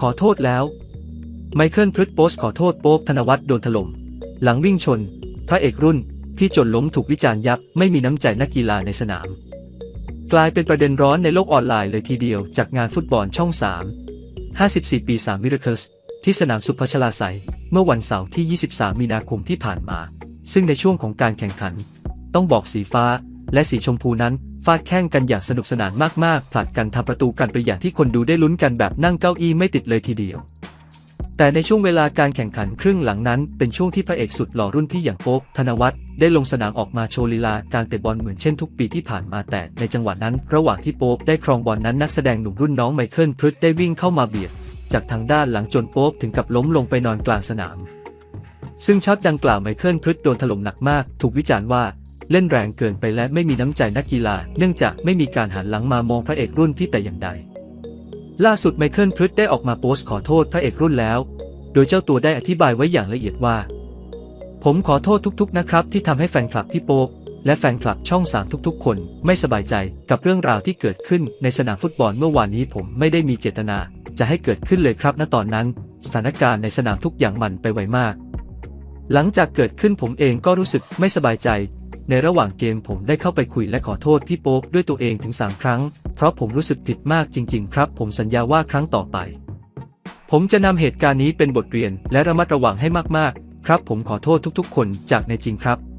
ขอโทษแล้ว ไมเคิลพรึดโพสขอโทษโป๊บธนวัฒน์โดนถล่ม หลังวิ่งชน พระเอกรุ่น พี่จนล้มถูกวิจารณ์ยับ ไม่มีน้ำใจนักกีฬาในสนาม กลายเป็นประเด็นร้อนในโลกออนไลน์เลยทีเดียวจากงานฟุตบอลช่อง 3 54 ปี3มิราเคิลส์ที่สนามสุพัชลาไสเมื่อวันเสาร์ที่ 23 มีนาคมที่ผ่านมา ซึ่งในช่วงของการแข่งขัน ต้องบอกสีฟ้า และสีชมพูนั้นฟาดแข่งกันอย่างสนุกสนานมากๆ ผลัดกันทำประตูกันไปอย่างที่คนดูได้ลุ้นกันแบบนั่งเก้าอี้ไม่ติดเลยทีเดียว แต่ในช่วงเวลาการแข่งขันครึ่งหลังนั้น เป็นช่วงที่พระเอกสุดหล่อรุ่นพี่อย่างโป๊บธนวัฒน์ได้ลงสนามออกมาโชว์ลีลาการเตะบอลเหมือนเช่นทุกปีที่ผ่านมาแต่ในจังหวะนั้น ระหว่างที่โป๊บได้ครองบอลนั้นนักแสดงหนุ่มรุ่นน้องไมเคิลพรึดได้วิ่งเข้ามาเบียดจากทางด้านหลังจนโป๊บถึงกับล้มลงไปนอนกลางสนาม ซึ่งช็อตดังกล่าวไมเคิลพรึดโดนถล่มหนักมาก ถูกวิจารณ์ว่า เล่นแรงเกินไปและไม่มีน้ำใจนักกีฬา เนื่องจากไม่มีการหันหลังมามองพระเอกรุ่นพี่แต่อย่างใด ล่าสุดไมเคิลพรึดได้ออกมาโพสต์ขอโทษพระเอกรุ่นแล้ว โดยเจ้าตัวได้อธิบายไว้อย่างละเอียดว่า ผมขอโทษทุกๆนะครับที่ทำให้แฟนคลับพี่โป๊ปและแฟนคลับช่องสามทุกๆ คนไม่สบายใจกับเรื่องราวที่เกิดขึ้นในสนามฟุตบอลเมื่อวานนี้ผมไม่ได้มีเจตนา จะให้เกิดขึ้นเลยครับณตอนนั้น สถานการณ์ในสนามทุกอย่างมันไปไวมาก หลังจากเกิดขึ้นผมเองก็รู้สึกไม่สบายใจ ในระหว่างเกมผมได้เข้าไปคุยและขอโทษพี่โป๊ปด้วยตัวเองถึง 3 ครั้ง เพราะผมรู้สึกผิดมากจริง ๆ ครับ ผมสัญญาว่าครั้งต่อไป ผมจะนำเหตุการณ์นี้เป็นบทเรียนและระมัดระวังให้มากๆ ครับ ผมขอโทษทุกๆ คนจากในจริงครับ